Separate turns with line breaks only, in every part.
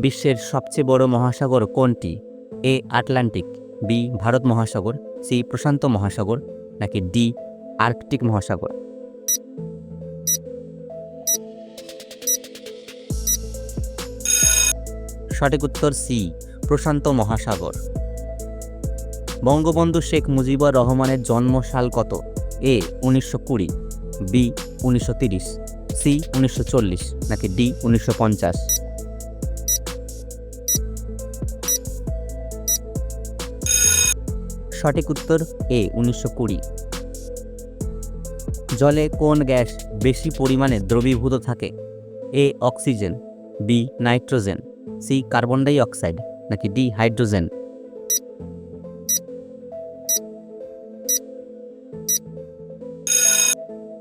বিশ্বের সবচেয়ে বড় মহাসাগর কোনটি? এ, আটলান্টিক, বি, ভারত মহাসাগর, সি, প্রশান্ত মহাসাগর, নাকি ডি, আর্কটিক মহাসাগর? সঠিক উত্তর সি, প্রশান্ত মহাসাগর। বঙ্গবন্ধু শেখ মুজিবুর রহমানের জন্মসাল কত? এ, উনিশশো কুড়ি, বি, উনিশশো তিরিশ, সি, উনিশশো চল্লিশ, নাকি ডি, উনিশশো পঞ্চাশ? সঠিক উত্তর এ, উনিশশো কুড়ি। জলে কোন গ্যাস বেশি পরিমাণে দ্রবীভূত থাকে? A, oxygen, B, nitrogen, C, carbon dioxide, নাকি ডি, হাইড্রোজেন?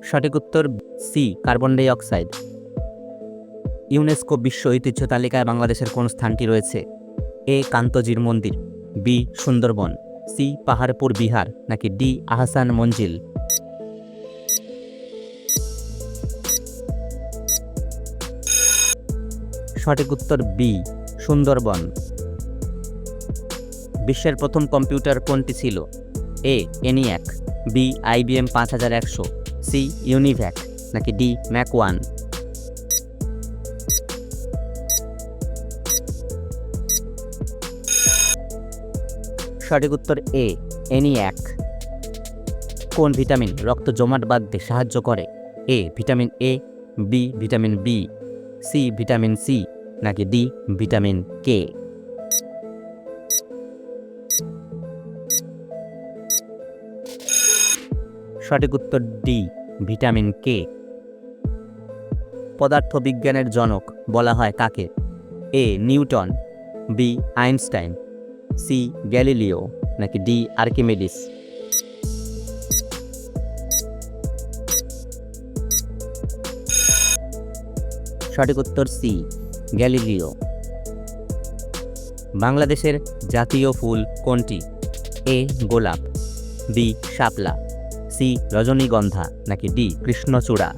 সঠিক উত্তর C, carbon dioxide. UNESCO বিশ্ব ঐতিহ্য তালিকায় বাংলাদেশের কোন স্থানটি রয়েছে? এ, কান্তজির মন্দির, বি, সুন্দরবন। সি পাহাড়পুর বিহার, নাকি ডি আহসান মঞ্জিল? সঠিক উত্তর বি, সুন্দরবন। বিশ্বের প্রথম কম্পিউটার কোনটি ছিল? এ, এনিয়াক, বি, আইবিএম পাঁচ হাজার একশো, সি, ইউনিভ্যাক, নাকি ডি, ম্যাক ওয়ান? সঠিক উত্তর এ এনিয়াক কোন ভিটামিন রক্ত জমাট বাঁধতে সাহায্য করে? A, vitamin A, B, vitamin B, C, vitamin C, নাকি ডি, ভিটামিন কে? সঠিক উত্তর ডি, ভিটামিন কে। পদার্থবিজ্ঞানের জনক বলা হয় কাকে? A, Newton, B, Einstein C Galileo নাকি ডি আর্কিমেডিস? সঠিক উত্তর সি, গ্যালিলিও। বাংলাদেশের জাতীয় ফুল কোনটি? এ, গোলাপ, বি, শাপলা, সি, রজনীগন্ধা নাকি ডি, কৃষ্ণচূড়া?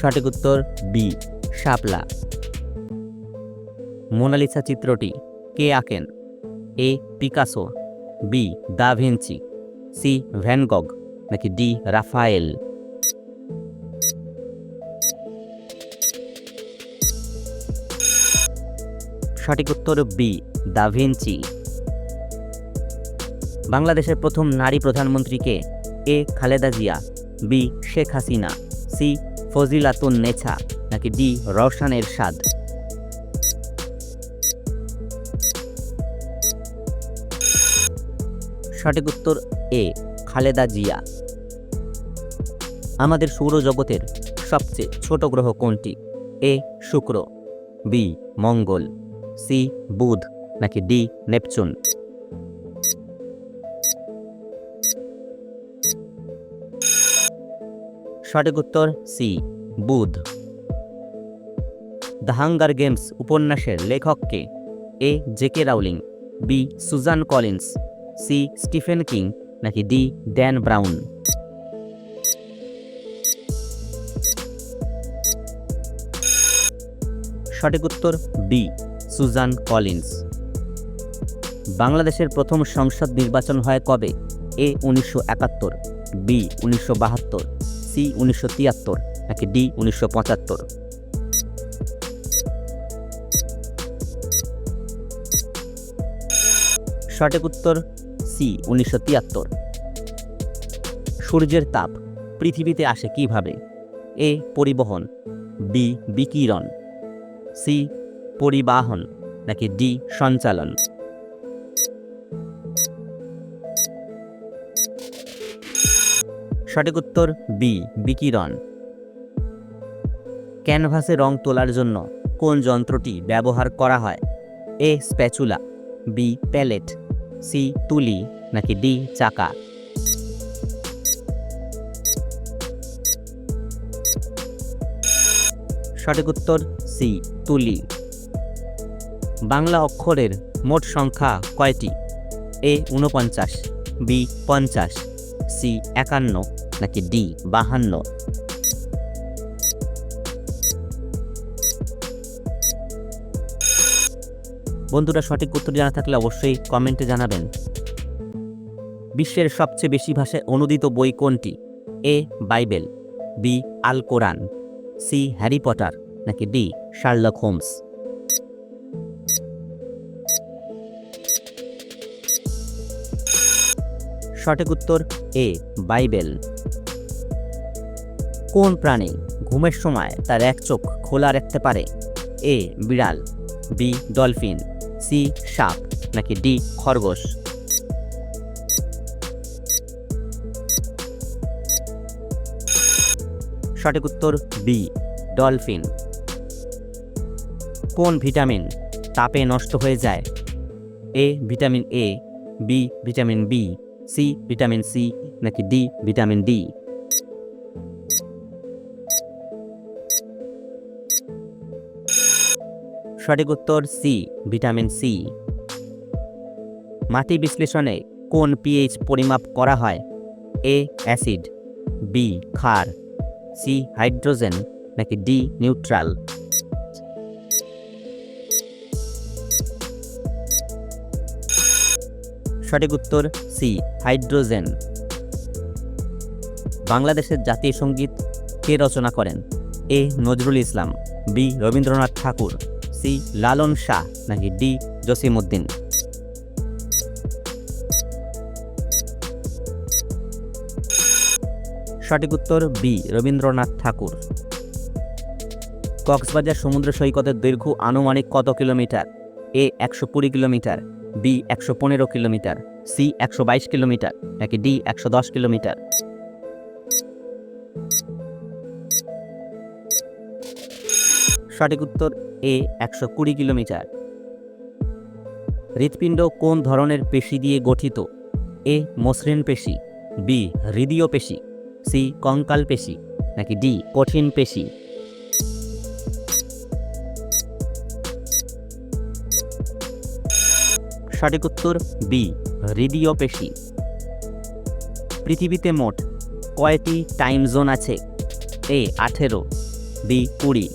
সঠিক উত্তর বি শাপলা। মোনালিসা চিত্রটি কে আঁকেন? A Picasso B da Vinci C Van Gogh নাকি ডি রাফায়েল? সঠিক উত্তর বি দা ভিঞ্চি। বাংলাদেশের প্রথম নারী প্রধানমন্ত্রীকে A Khaleda Zia B Sheikh Hasina C Fazilatun Nesa, নাকি ডি রওশান এরশাদ সঠিক উত্তর এ, খালেদা জিয়া। আমাদের সৌরজগতের সবচেয়ে ছোট গ্রহ কোনটি? এ, শুক্র, বি, মঙ্গল, সি, বুধ, নাকি ডি, নেপচুন? সঠিক উত্তর সি, বুধ। দ্য হাঙ্গার গেমস উপন্যাসের লেখককে A J K Rowling, B, Suzanne Collins, C, Stephen King, নাকি ডি, ড্যান ব্রাউন। সঠিক উত্তর বি সুজান কলিন্স। বাংলাদেশের প্রথম সংসদ নির্বাচন হয় কবে? এ, উনিশশো একাত্তর, বি, উনিশশো বাহাত্তর। সি উনিশশো তিয়াত্তর, নাকি ডি উনিশশো পঁচাত্তর? সঠিক উত্তর সি উনিশশো তিয়াত্তর। সূর্যের তাপ পৃথিবীতে আসে কীভাবে? এ পরিবহন, বি বিকিরণ, সি পরিবাহন, নাকি ডি সঞ্চালন? সঠিক উত্তর বি বিকিরণ। ক্যানভাসে রং তোলার জন্য কোন যন্ত্রটি ব্যবহার করা হয়? A spatula B palette C তুলি, নাকি ডি চাকা? সঠিক উত্তর সি তুলি। বাংলা অক্ষরের মোট সংখ্যা কয়টি? এ উনপঞ্চাশ বি পঞ্চাশ সি একান্ন নাকি ডি বাহান্ন। বন্ধুরা সঠিক উত্তর জানা থাকলে অবশ্যই কমেন্টে জানাবেন। বিশ্বের সবচেয়ে বেশি ভাষায় অনুদিত বই কোনটি? A, Bible, B, al Quran, C, Harry Potter, নাকি ডি, শার্লক হোমস? সঠিক উত্তর এ, বাইবেল। কোন প্রাণী ঘুমের সময় তার এক চোখ খোলা রাখতে পারে? এ, বিড়াল, বি, ডলফিন, সি, সাপ, নাকি ডি, খরগোশ? সঠিক উত্তর বি, ডলফিন। কোন ভিটামিন তাপে নষ্ট হয়ে যায়? A, vitamin A, B, vitamin B. C, vitamin C নাকি ডি, ভিটামিন ডি? সঠিক উত্তর সি, ভিটামিন সি। মাটি বিশ্লেষণে কোন পিএইচ পরিমাপ করা হয়? এ, অ্যাসিড, বি, ক্ষার, সি, হাইড্রোজেন নাকি ডি, নিউট্রাল? সঠিক উত্তর সি, হাইড্রোজেন। বাংলাদেশের জাতীয় সংগীত কে রচনা করেন? A, Nazrul Islam, B, Rabindranath Thakur, C, Lalon Shah নাকি ডি, জসিমউদ্দিন? সঠিক উত্তর বি, রবীন্দ্রনাথ ঠাকুর। কক্সবাজার সমুদ্র সৈকতের দৈর্ঘ্য আনুমানিক কত কিলোমিটার? এ, একশো কুড়ি কিলোমিটার। বি একশো পনেরো কিলোমিটার সি একশো বাইশ কিলোমিটার, নাকি ডি একশো দশ কিলোমিটার? সঠিক উত্তর এ একশো কুড়ি কিলোমিটার। হৃৎপিণ্ড কোন ধরনের পেশি দিয়ে গঠিত? এ মসৃণ পেশি বি হৃদীয় পেশি সি কঙ্কাল পেশি, নাকি ডি কঠিন পেশি? সঠিক উত্তর বি হৃদীয় পেশি। পৃথিবীতে মোট কয়টি টাইম জোন আছে? এ আঠেরো বি কুড়ি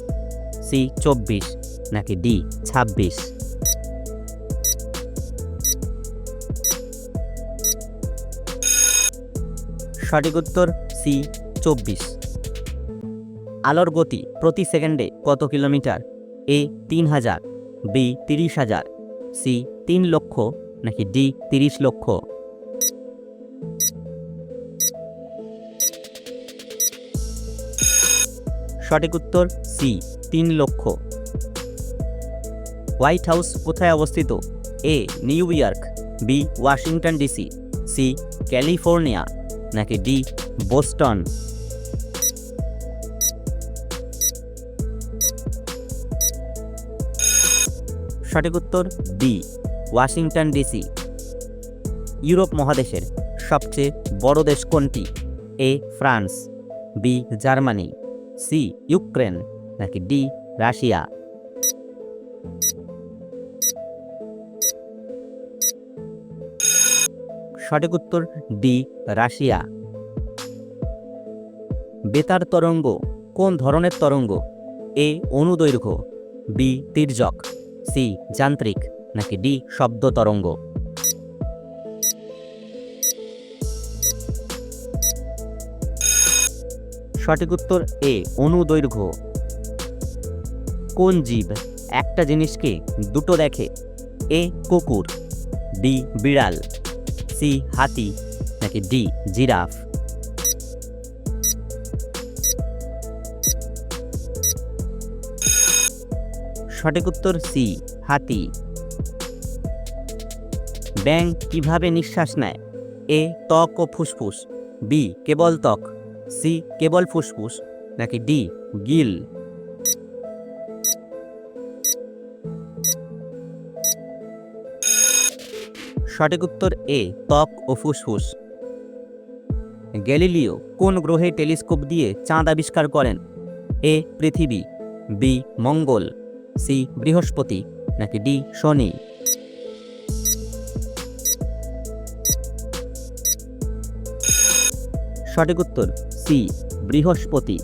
সি চব্বিশ, নাকি ডি ছাব্বিশ? সঠিক উত্তর সি চব্বিশ। আলোর গতি প্রতি সেকেন্ডে কত কিলোমিটার? এ তিন হাজার বি তিরিশ হাজার সি তিন লক্ষ নাকি ডি তিরিশ লক্ষ? সঠিক উত্তর সি তিন লক্ষ। হোয়াইট হাউস কোথায় অবস্থিত? A New York, B Washington DC, C California, নাকি ডি বোস্টন? সঠিক উত্তর ডি ওয়াশিংটন ডিসি। ইউরোপ মহাদেশের সবচেয়ে বড় দেশ কোনটি? A, France, B, Germany, C, Ukraine, নাকি ডি, রাশিয়া? সঠিক উত্তর ডি, রাশিয়া। বেতার তরঙ্গ কোন ধরনের তরঙ্গ? এ, অনুদৈর্ঘ্য, বি, তির্যক। সি, যান্ত্রিক, নাকি ডি, শব্দ তরঙ্গ? সঠিক উত্তর এ অনুদৈর্ঘ্য কোন জীব একটা জিনিসকে দুটো দেখে? এ, কুকুর বি বিড়াল, সি, হাতি, নাকি ডি, জিরাফ? সঠিক উত্তর সি, হাতি। ব্যাং কীভাবে নিঃশ্বাস নেয়? এ, ত্বক ও ফুসফুস। বি, কেবল ত্বক। সি, কেবল ফুসফুস। নাকি ডি, গিল। সঠিক উত্তর এ, ত্বক ও ফুসফুস। গ্যালিলিও কোন গ্রহে টেলিস্কোপ দিয়ে চাঁদ আবিষ্কার করেন? এ, পৃথিবী। বি, মঙ্গল। সি বৃহস্পতি নাকি ডি শনি? সঠিক উত্তর সি বৃহস্পতি।